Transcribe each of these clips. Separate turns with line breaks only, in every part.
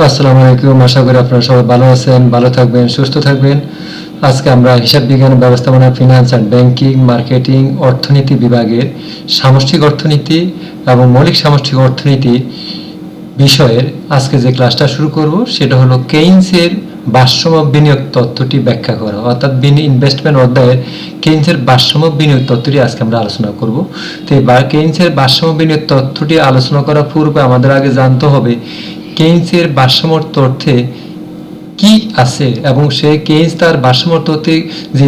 আসসালামু আলাইকুম। আশা করি আপনারা সবাই ভালো আছেন, ভালো থাকবেন, সুস্থ থাকবেন। আজকে আমরা হিসাব বিজ্ঞান ব্যবস্থাপনা ফিনান্স অ্যান্ড ব্যাংকিং মার্কেটিং অর্থনীতি বিভাগের সামষ্টিক অর্থনীতি এবং মৌলিক সামষ্টিক অর্থনীতি বিষয়ের আজকে যে ক্লাসটা শুরু করব, সেটা হলো কেইনসের ভারসাম্য বিনিয়োগ তত্ত্বটি ব্যাখ্যা করা। অর্থাৎ ইনভেস্টমেন্ট অধ্যায়ের কেইনসের ভারসাম্য বিনিয়োগ তত্ত্বটি আজকে আমরা আলোচনা করব। তো এই কেইনসের ভারসাম্য বিনিয়োগ তত্ত্বটি আলোচনা করার পূর্বে আমাদের আগে জানতে হবে কেইনসের ভারসাম্য তথ্যে কি আছে এবং সে কেইনস তার ভারসাম্য তথ্যে যে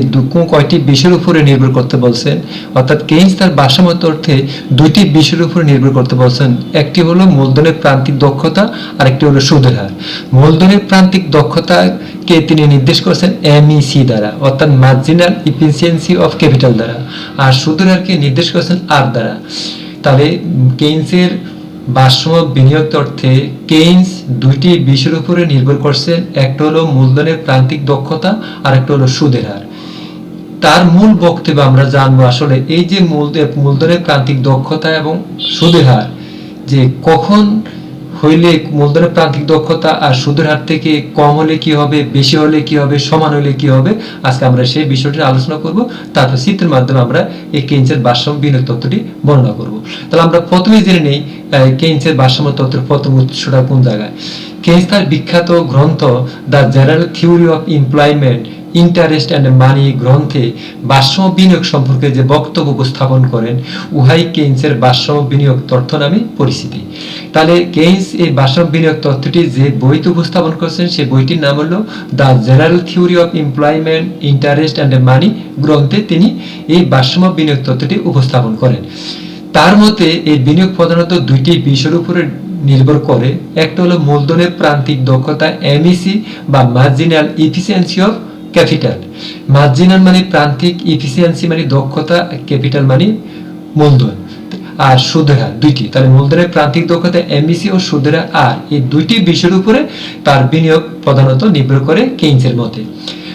কয়টি বিষয়ের উপরে নির্ভর করতে বলছেন, অর্থাৎ কেইনস তার ভারসাম্য তথ্যে দুইটি বিষয়ের উপরে নির্ভর করতে বলছেন। একটি হলো মূলধনের প্রান্তিক দক্ষতা আর একটি হলো সুদের হার। মূলধনের প্রান্তিক দক্ষতাকে তিনি নির্দেশ করেছেন এমইসি দ্বারা, অর্থাৎ মার্জিনাল ইফিসিয়েন্সি অফ ক্যাপিটাল দ্বারা। আর সুদের হারকে নির্দেশ করেছেন আর দ্বারা। তাহলে কেইনসের ভারসাম্য বিনিয়োগ অর্থে কেইনস দুইটি বিষয়ের উপরে নির্ভর করছে। একটা হলো মূলধনের প্রান্তিক দক্ষতা আর একটা হলো সুদের হার। তার মূল বক্তব্য আমরা জানব আসলে এই যে মূল মূলধনের প্রান্তিক দক্ষতা এবং সুদের হার, যে কখন হইলে মূলধনের প্রান্তিক দক্ষতা আর সুদের হার থেকে কম হলে কি হবে, বেশি হলে কি হবে, সমান হলে কি হবে, আজকে আমরা সেই বিষয়টি আলোচনা করব। তারপর চিত্রের মাধ্যমে আমরা এই কেইনসের ভারসাম্য বিনিয়োগ তত্ত্বটি বর্ণনা করব। তাহলে আমরা প্রথমেই জেনে নেই কেইনসের ভারসাম্য তত্ত্বের প্রথম উৎসটা কোন জায়গায়। কেইনস তার বিখ্যাত গ্রন্থ the general theory of employment interest and money গ্রন্থে ভারসাম্য বিনিয়োগ সম্পর্কে যে বক্তব্য উপস্থাপন করেন, উহাই কেইনসের ভারসাম্য বিনিয়োগ তথ্য নামে পরিচিতি। তাহলে কেইনস এই ভারসাম্য বিনিয়োগ তথ্যটি যে বইতে উপস্থাপন করেছেন, সেই বইটির নাম হলো the general theory of employment, interest and money গ্রন্থে তিনি এই ভারসাম্য বিনিয়োগ তথ্যটি উপস্থাপন করেন। তার মতে, এই বিনিয়োগ প্রধানত দুইটি বিষয়ের উপরে নির্ভর করে। একটা হলো মূলধনের প্রান্তিক দক্ষতা এমইসি বা marginal efficiency of capital. Marginal মানে প্রান্তিক ইফিসিয়েন্সি মানে দক্ষতা, ক্যাপিটাল মানে মূলধন। আর সুদের দুইটি। তাহলে মূলধনের প্রান্তিক দক্ষতা এমবিসি ও সুদের আর এই দুইটি বিষয়ের উপরে তার বিনিয়োগ প্রধানত নির্ভর করে কেইনসের মতে।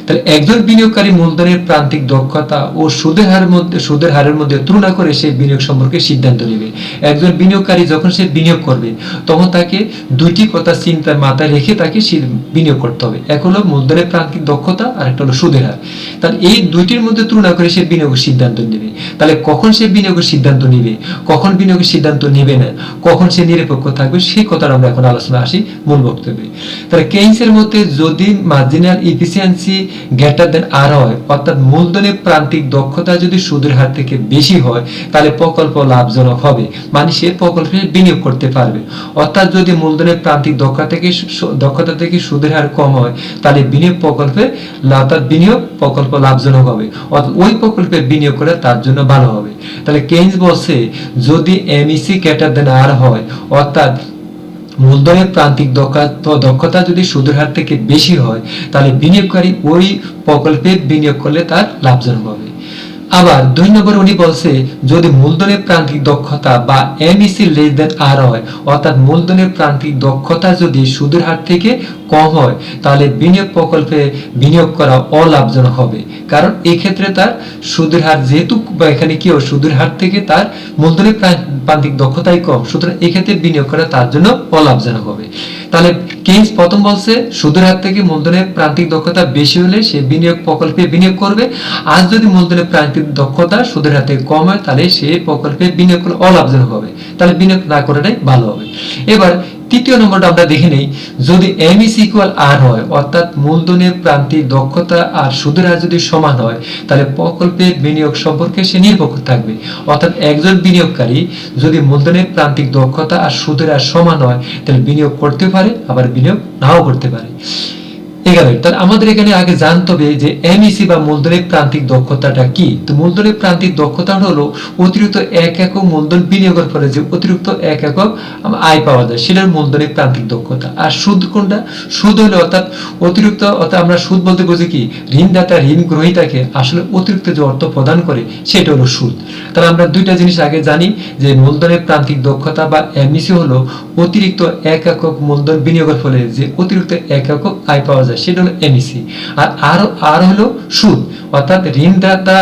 তাহলে একজন বিনিয়োগকারী মূলধনের প্রান্তিক দক্ষতা ও সুদের হারের মধ্যে, সুদের হারের মধ্যে তুলনা করে সেই বিনিয়োগ সম্পর্কে সিদ্ধান্ত নেবে। একজন বিনিয়োগকারী যখন সে বিনিয়োগ করবে, তখন তাকে দুইটি কথা চিন্তার মাথায় রেখে তাকে বিনিয়োগ করতে হবে। এক হলো মূলধনের প্রান্তিক দক্ষতা আর একটা হলো সুদের হার। তাহলে এই দুইটির মধ্যে তুলনা করে সে বিনিয়োগের সিদ্ধান্ত নেবে। তাহলে কখন সে বিনিয়োগের সিদ্ধান্ত নেবে, কখন বিনিয়োগের সিদ্ধান্ত নেবে না, কখন সে নিরপেক্ষ থাকবে, সেই কথাটা আমরা এখন আলোচনা আসি মূল বক্তব্যে। তাহলে কেইনসের মধ্যে যদি marginal efficiency greater than R হয় অর্থাৎ মূলধনের প্রান্তিক দক্ষতা যদি সুদের হার থেকে বেশি হয়, তাহলে প্রকল্প লাভজনক হবে। মানে সে প্রকল্পে বিনিয়োগ করতে পারবে। অর্থাৎ যদি মূলধনের প্রান্তিক দক্ষতা থেকে দক্ষতা থেকে সুদের হার কম হয়, তাহলে বিনিয়োগ প্রকল্পে অর্থাৎ বিনিয়োগ প্রকল্প লাভজনক হবে। অর্থাৎ ওই প্রকল্পে বিনিয়োগ করে তার জন্য ভালো হবে। তাহলে কেইনস বলছে, যদি এমইসি ক্যাটার দেন আর হয়, অর্থাৎ মূলধনের প্রান্তিক দক্ষতা যদি সুদের হার থেকে বেশি হয়, তাহলে বিনিয়োগকারী ওই প্রকল্পে বিনিয়োগ করলে তার লাভজনক হবে। আবার দুই নম্বর উনি বলছে, যদি মূলধনের প্রান্তিক দক্ষতা বা এমইসি লেস দেন আর হয়, অর্থাৎ মূলধনের প্রান্তিক দক্ষতা যদি সুদের হার থেকে কম হয়, তাহলে বিনিয়োগ প্রকল্পে বিনিয়োগ করা অলাভজনক হবে। কারণ ক্ষেত্রে তার সুদের হার যেহেতু এখানে কি সুদের হার থেকে তার মূলধনের প্রান্তিক দক্ষতাই কম। সুতরাং এক্ষেত্রে বিনিয়োগ করা তার জন্য অলাভজনক হবে। তাহলে কেইনস প্রথম বলছে, সুদের হার থেকে মূলধনের প্রান্তিক দক্ষতা বেশি হলে সে বিনিয়োগ প্রকল্পে বিনিয়োগ করবে। আর যদি মূলধনের প্রান্তিক দক্ষতা সুদের হার থেকে কম হয়, তাহলে সে প্রকল্পে বিনিয়োগ করলে অলাভজনক হবে। তাহলে বিনিয়োগ না করাটাই ভালো হবে। এবার তৃতীয় নম্বরটা আমরা দেখে নেই। যদি এম ইস ইকুয়াল আর হয়, অর্থাৎ মূলধনের প্রান্তিক দক্ষতা আর সুদের হার যদি সমান হয়, তাহলে প্রকল্পের বিনিয়োগ সম্পর্কে সে নিরপেক্ষ থাকবে। অর্থাৎ একজন বিনিয়োগকারী যদি মূলধনের প্রান্তিক দক্ষতা আর সুদের হার সমান হয়, তাহলে বিনিয়োগ করতে পারে, আবার বিনিয়োগ নাও করতে পারে। আমাদের এখানে আগে জানতে হবে যে এমইসি বা মূলধনের প্রান্তিক দক্ষতাটা কি? তো মূলধনের প্রান্তিক দক্ষতা হলো অতিরিক্ত এক একক মূলধন বিনিয়োগের ফলে যে অতিরিক্ত এক একক আয় পাওয়া যায়, সেটার মূলধনের প্রান্তিক দক্ষতা। আর সুদ কোনটা? সুদ হলো অর্থাৎ অতিরিক্ত, অর্থাৎ আমরা সুদ বলতে বুঝি কি? ঋণদাতা ঋণ গ্রহীতাকে আসলে অতিরিক্ত যে অর্থ প্রদান করে, সেটা হলো সুদ। তাহলে আমরা দুইটা জিনিস আগে জানি যে মূলধনের প্রান্তিক দক্ষতা বা এমইসি হলো অতিরিক্ত এক একক মূলধন বিনিয়োগের ফলে যে অতিরিক্ত এক একক আয় পাওয়া যায়, সেটা হলো এমইসি আর আরও, আর হলো সুদ, অর্থাৎ ঋণদাতা,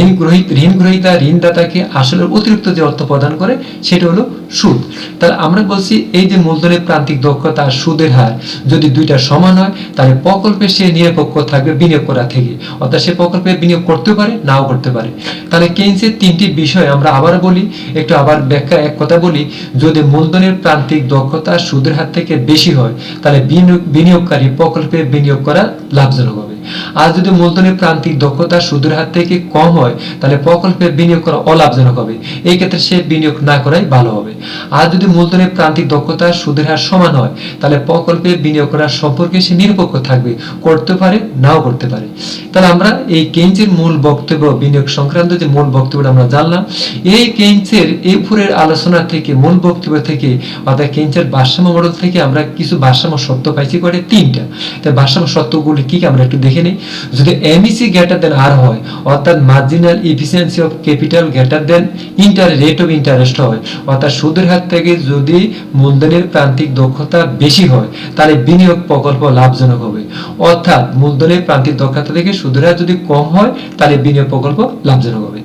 ঋণ গ্রহীত ঋণ গ্রহীতা, ঋণদাতাকে আসলে অতিরিক্ত যে অর্থ প্রদান করে, সেটা হলো সুদ। তাহলে আমরা বলছি, এই যে মূলধনের প্রান্তিক দক্ষতা আর সুদের হার, যদি দুইটা সমান হয়, তাহলে প্রকল্পে সে নিরপেক্ষ থাকবে বিনিয়োগ করা থেকে। অর্থাৎ সে প্রকল্পে বিনিয়োগ করতে পারে, নাও করতে পারে। তাহলে কেইন্সের তিনটি বিষয় আমরা আবার বলি, একটু আবার ব্যাখ্যা, এক কথা বলি, যদি মূলধনের প্রান্তিক দক্ষতা সুদের হার থেকে বেশি হয় তাহলে বিনিয়োগ- বিনিয়োগকারী প্রকল্পে বিনিয়োগ করা লাভজনক হবে। আর যদি মূলধনের প্রান্তিক দক্ষতা সুদের হার থেকে কম হয়, তাহলে প্রকল্পে বিনিয়োগ করা অলাভজনক হবে। এই ক্ষেত্রে সে বিনিয়োগ না করাই ভালো হবে। আর যদি মূলধনের প্রান্তিক দক্ষতা সুদের হার সমান হয়, তাহলে প্রকল্পে বিনিয়োগ করার সম্পর্কে সে নিরপেক্ষ থাকবে, করতে পারে, নাও করতে পারে। তাহলে আমরা এই কেঞ্চের মূল বক্তব্য, বিনিয়োগ সংক্রান্ত যে মূল বক্তব্যটা আমরা জানলাম, এই কেঞ্চের এই উপরের আলোচনা থেকে, মূল বক্তব্য থেকে, অর্থাৎ কেঞ্চের ভারসাম্য মডেল থেকে আমরা কিছু ভারসাম্য সত্য পাইছি করে তিনটা। তাই ভারসাম্য সত্যগুলি কি কি আমরা একটু দেখে নিই যদি এমইসি গ্রেটার দেন আর হয়, অর্থাৎ marginal efficiency of capital greater than inter rate of interest হয়, অর্থাৎ সুদের হাত থেকে যদি মূলধনের প্রান্তিক দক্ষতা বেশি হয়, তাহলে বিনিয়োগ প্রকল্প লাভজনক হবে। অর্থাৎ মূলধনের প্রান্তিক দক্ষতা থেকে সুদের হার যদি কম হয়, তাহলে বিনিয়োগ প্রকল্প লাভজনক হবে।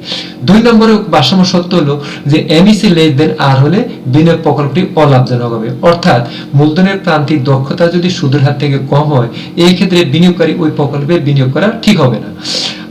দুই নম্বরে ভারসাম্য সত্য হলো যে এমইসি লেস দেন আর হলে বিনিয়োগ প্রকল্পটি অলাভজনক হবে। অর্থাৎ মূলধনের প্রান্তিক দক্ষতা যদি সুদের হার থেকে কম হয়, এই ক্ষেত্রে বিনিয়োগকারী ওই প্রকল্পে বিনিয়োগ করা ঠিক হবে না।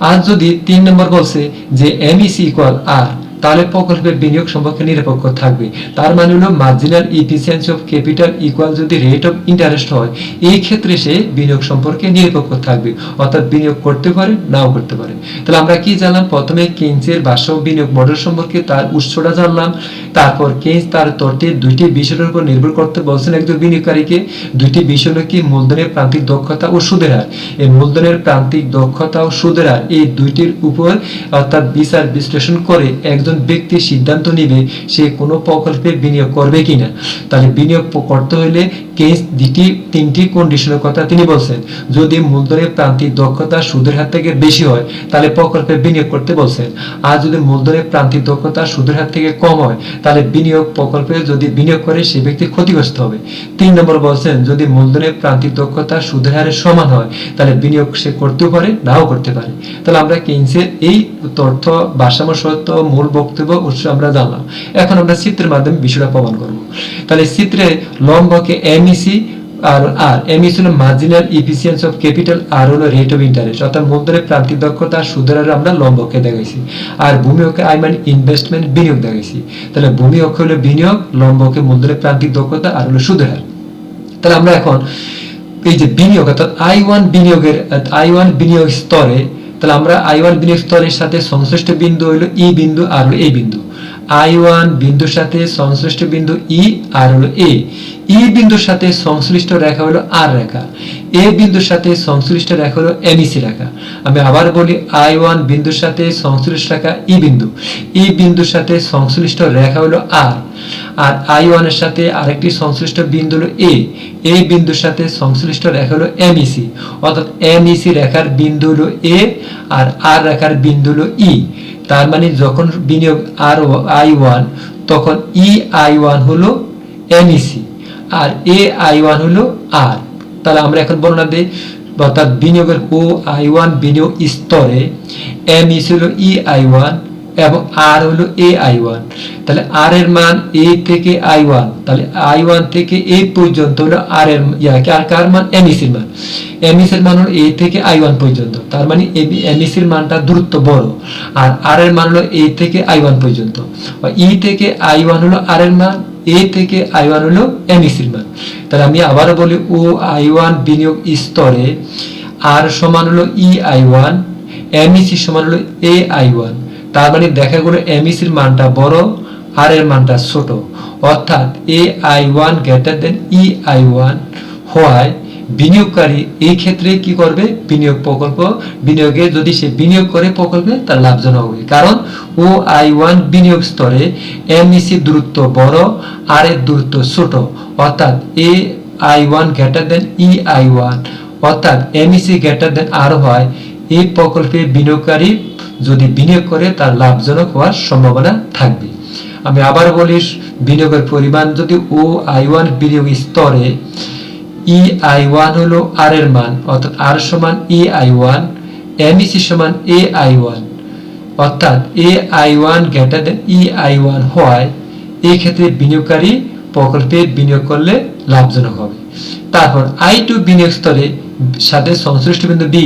আর যদি তিন নম্বর বলছে যে এমইসি ইকুয়াল আর তাহলে প্রকল্পের বিনিয়োগ সম্পর্কে নিরপেক্ষ থাকবে। তার মানে হলো marginal efficiency of capital equal যদি রেট অফ ইন্টারেস্ট হয়, এই ক্ষেত্রে সে বিনিয়োগ সম্পর্কে নিরপেক্ষ থাকবে। অর্থাৎ বিনিয়োগ করতে পারে, নাও করতে পারে। তাহলে আমরা কি জানলাম? প্রথমে কেন্সের বাসা বিনিয়োগ মডেল সম্পর্কে তার উৎসটা জানলাম। তারপর কেন্স তার তত্ত্বে দুইটি বিষয়ের উপর নির্ভর করতে বলছেন একজন বিনিয়োগকারীকে। দুইটি বিষয় কি মূলধনের প্রান্তিক দক্ষতা ও সুদের হার? এই মূলধনের প্রান্তিক দক্ষতা ও সুদের হার এই দুইটির উপর অর্থাৎ বিচার বিশ্লেষণ করে একজন ব্যক্তি সিদ্ধান্ত নিবে সে কোনো প্রকল্পে বিনিয়োগ করবে কিনা। তাহলে বিনিয়োগ করতে হলে কেস দুটি তিনটি কন্ডিশনের কথা তিনি বলছেন। যদি মূলধনের প্রান্তিক দক্ষতা সুদের হার থেকে বেশি হয়, তাহলে প্রকল্পে বিনিয়োগ করতে বলছেন। আর যদি মূলধনের প্রান্তিক দক্ষতা সুদের হার থেকে কম হয় তাহলে বিনিয়োগ প্রকল্পে যদি বিনিয়োগ করে সে ব্যক্তি ক্ষতিগ্রস্ত হবে। তিন নম্বর বলছেন, যদি মূলধনের প্রান্তিক দক্ষতা সুদের হারে সমান হয়, তাহলে বিনিয়োগ সে করতেও পারে, নাও করতে পারে। তাহলে আমরা কেন্সের এই তথ্য, ভারসাম্য সত্য, মূল বক্তব্য, উৎস আমরা জানলাম। এখন আমরা চিত্রের মাধ্যমে বিষয়টা প্রমাণ করব। তাহলে চিত্রে লম্বকে এমইসি আর আর এমইসি হলো মার্জিনাল ইফিসিয়েন্সি অফ ক্যাপিটাল আর হলো রেট অফ ইন্টারেস্ট অর্থাৎ মূলধনের প্রান্তিক দক্ষতা সুদের হারে আমরা লম্বকে দেখাইছি। আর ভূমি অক্ষে আই মানে ইনভেস্টমেন্ট বিনিয়োগ দেখাইছি। তাহলে ভূমি অক্ষ হলো বিনিয়োগ, লম্বকে মূলধনের প্রান্তিক দক্ষতা আর হলো সুদের হার তাহলে আমরা এখন এই যে বিনিয়োগ, অর্থাৎ আই ওয়ান বিনিয়োগের আই ওয়ান বিনিয়োগ স্তরে, তাহলে আমরা আই ওয়ান বিনিয়োগ স্তরের সাথে সংশ্লিষ্ট বিন্দু হলো ই বিন্দু আর হলো এই বিন্দু। আই ওয়ান বিন্দুর সাথে সংশ্লিষ্ট বিন্দু ই আর হলো এ ই বিন্দুর সাথে সংশ্লিষ্ট রেখা হলো আর রেখা। এ বিন্দুর সাথে সংশ্লিষ্ট রেখা হলো এমইসি রেখা। আমি আবার বলি আই ওয়ান বিন্দুর সাথে সংশ্লিষ্ট রেখা ই বিন্দু। ই বিন্দুর সাথে সংশ্লিষ্ট রেখা হলো আর আর আই ওয়ানের সাথে আরেকটি সংশ্লিষ্ট বিন্দু হলো এ এই বিন্দুর সাথে সংশ্লিষ্ট রেখা হলো এমইসি অর্থাৎ এমইসি রেখার বিন্দু হলো এ আর আর রেখার বিন্দু হলো ই তার মানে যখন বিনিয়োগ আর আই ওয়ান তখন ই আই ওয়ান হলো এমইসি আর এ আই ওয়ান হলো আর তাহলে আমরা এখন বর্ণনা দিই অর্থাৎ বিনিয়োগের ও আই ওয়ান বিনিয়োগ স্তরে এম ইস হলো ই আই ওয়ান এবং আর হলো এ আই ওয়ান তাহলে আর এর মান এ থেকে আই ওয়ান তাহলে আই ওয়ান থেকে এ পর্যন্ত হলো আর এর ইয়াকে আর কার মান? এমইসির মান। এমইসির মান হলো এ থেকে আই ওয়ান পর্যন্ত। তার মানে এমইসির মানটা দূরত্ব বড়। আর আর এর মান হলো এ থেকে আই ওয়ান পর্যন্ত। ই থেকে আই ওয়ান হলো আর এর মান। এ থেকে আই ওয়ান হলো এমইসির মান। তাহলে আমি আবারও বলি ও আই ওয়ান বিনিয়োগ স্তরে আর সমান হলো ই আই ওয়ান এমইসি সমান হলো এ আই ওয়ান তার মানে দেখা গেলো এমইসির মানটা বড় আর এর মানটা ছোট। অর্থাৎ A I one greater than E I one হওয়ায় বিনিয়োগকারী এই ক্ষেত্রে কি করবে? বিনিয়োগ প্রকল্প। বিনিয়োগে যদি সে বিনিয়োগ করে প্রকল্পে, তার লাভজনক হবে। কারণ ও আই ওয়ান বিনিয়োগ স্তরে এমইসি দূরত্ব বড় আর এর দূরত্ব ছোট। অর্থাৎ A I one greater than E I one অর্থাৎ এমইসি গ্রেটার দেন আর হয়। এই প্রকল্পে বিনিয়োগকারী যদি বিনিয়োগ করে, তার লাভজনক হওয়ার সম্ভাবনা থাকবে। আমি আবার বলি, বিনিয়োগের পরিমাণ যদি ও আই ওয়ান বিনিয়োগ স্তরে ই আই ওয়ান হলো আর এর মান, অর্থাৎ আর সমান ই আই ওয়ান এমইসি সমান এ আই ওয়ান। অর্থাৎ A I one greater than E I one হওয়ায় এই ক্ষেত্রে বিনিয়োগকারী প্রকল্পে বিনিয়োগ করলে লাভজনক হবে। তারপর আই টু বিনিয়োগ স্তরে সাথে সংশ্লিষ্ট বিন্দু বি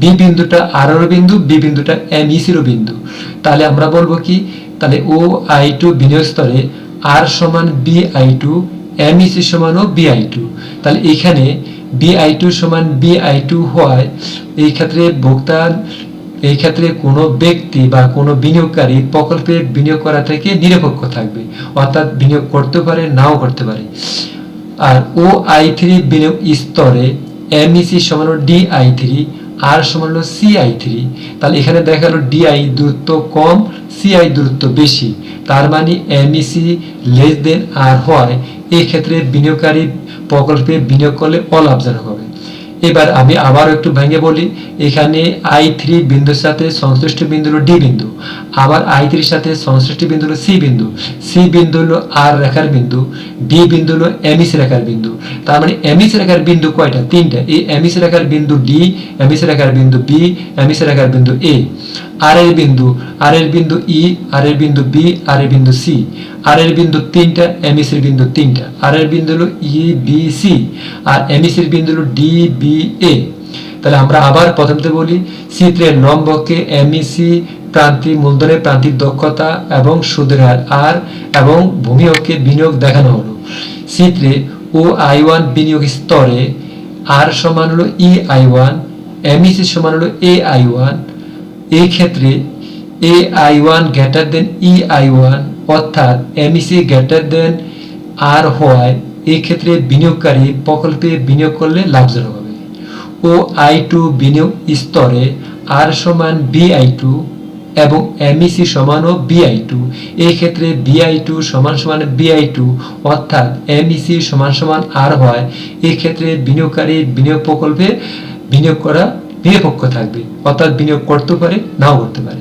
বি বিন্দুটা আর বিন্দু বি বিন্দুটা এম ইসিরও বিন্দু। তাহলে আমরা বলব কি? তাহলে ও আই টু বিনিয়োগ স্তরে আর সমান B I two M EC সমান ও বিআই টু। তাহলে এখানে বি আই টু সমান বি আই টু হওয়ায় এই ক্ষেত্রে ভোক্তা এই ক্ষেত্রে কোনো ব্যক্তি বা কোনো বিনিয়োগকারী প্রকল্পে বিনিয়োগ করা থেকে নিরপেক্ষ থাকবে, অর্থাৎ বিনিয়োগ করতে পারে, নাও করতে পারে। আর ও আই থ্রি বিনিয়োগ স্তরে এমইসি সমান ডি আই থ্রি, আর সমান হলো সি আই থ্রি। তাহলে এখানে দেখা গেলো ডিআই দূরত্ব কম সিআই দূরত্ব বেশি, তার মানে এমইসি লেস দেন আর হয় এক্ষেত্রে বিনিয়োগকারী প্রকল্পে বিনিয়োগ করলে অলাভজনক হবে। এবার আমি আবার একটু ভেঙে বলি, এখানে আই থ্রি বিন্দুর সাথে সংশ্লিষ্ট বিন্দু হলো ডি বিন্দু, আবার আই থ্রির সাথে সংশ্লিষ্ট বিন্দু হলো সি বিন্দু সি বিন্দু হলো আর রেখার বিন্দু, ডি বিন্দু হলো এমইসি রেখার বিন্দু, তার মানে এমইসি রেখার বিন্দু কয়টা? তিনটা। এই এমইসি রেখার বিন্দু ডি এমইসি রেখার বিন্দু বি এমইসি রেখার বিন্দু এ, আর এর বিন্দু, আর এর বিন্দু ই, আর এর বিন্দু বি, আর এর বিন্দু সি আর এর বিন্দু তিনটা এমইসির বিন্দু তিনটা। আর এর বিন্দু হলো ই বি সি আর এমইসির বিন্দু হলো ডি বি এ তাহলে আমরা আবার প্রথমতে বলি, চিত্রের লম্বকে এমইসি প্রান্তিক মূলধনের প্রান্তিক দক্ষতা এবং সুদের হার আর এবং ভূমি অক্ষে বিনিয়োগ দেখানো হলো। চিত্রে ও আই ওয়ান বিনিয়োগ স্তরে আর সমান হলো ই আই ওয়ান এমইসি সমান হলো এ আই ওয়ান এই ক্ষেত্রে A I one greater than E I one অর্থাৎ এমইসি গ্রেটার দেন আর হওয়ায় এই ক্ষেত্রে বিনিয়োগকারী প্রকল্পে বিনিয়োগ করলে লাভজনক হবে। ও আই টু বিনিয়োগ স্তরে আর সমান বি আই টু এবং এমইসি সমান ও বিআই টু এই ক্ষেত্রে বিআই টু সমান সমান বিআই টু অর্থাৎ এমইসি সমান সমান আর হয় এই ক্ষেত্রে বিনিয়োগকারী বিনিয়োগ প্রকল্পে বিনিয়োগ করা নিরপেক্ষ থাকবে। অর্থাৎ বিনিয়োগ করতে পারে, নাও করতে পারে।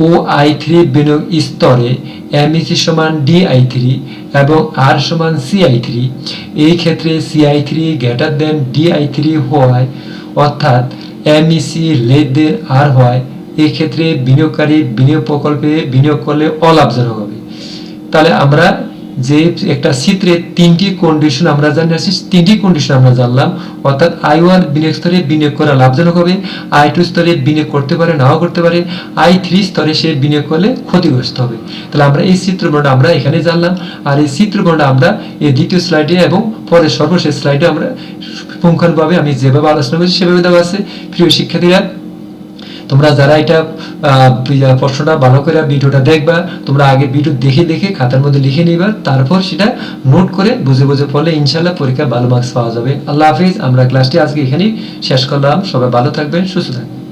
ও আই থ্রি বিনিয়োগ স্তরে এমইসি সমান ডি আই থ্রি এবং আর সমান সি আই থ্রি এই ক্ষেত্রে C three greater than D I three হওয়ায় অর্থাৎ এমইসি লেস দেন আর হওয়ায় এক্ষেত্রে ক্ষেত্রে বিনিয়োগকারী বিনিয়োগ প্রকল্পে বিনিয়োগ করলে অলাভজনক হবে। তাহলে আমরা যে একটা চিত্রে তিনটি কন্ডিশন আমরা জানি আসছি তিনটি কন্ডিশন আমরা জানলাম। অর্থাৎ আই ওয়ান বিনিয়োগ স্তরে বিনিয়োগ করা লাভজনক হবে আই টু স্তরে বিনিয়োগ করতে পারে, নাও করতে পারে আই থ্রি স্তরে সে বিনিয়োগ করলে ক্ষতিগ্রস্ত হবে। তাহলে আমরা এই চিত্রবর্ণটা আমরা এখানে জানলাম। আর এই চিত্রবর্ণটা আমরা এই দ্বিতীয় স্লাইডে এবং পরে সর্বশেষ স্লাইডে আমরা পুঙ্খানুভাবে আমি যেভাবে আলোচনা করেছি, সেভাবে দেওয়া আছে। প্রিয় শিক্ষার্থীরা তোমরা যারা এটা প্রশ্নটা ভালো করে ভিডিওটা দেখবা, তোমরা আগে ভিডিও দেখে দেখে খাতার মধ্যে লিখে নিবা, তারপর সেটা নোট করে বুঝে বুঝে পড়লে ইনশাল্লাহ পরীক্ষায় ভালো মার্কস পাওয়া যাবে। আল্লাহ হাফিজ, আমরা ক্লাসটি আজকে এখানেই শেষ করলাম। সবাই ভালো থাকবেন, সুস্থ থাকবেন।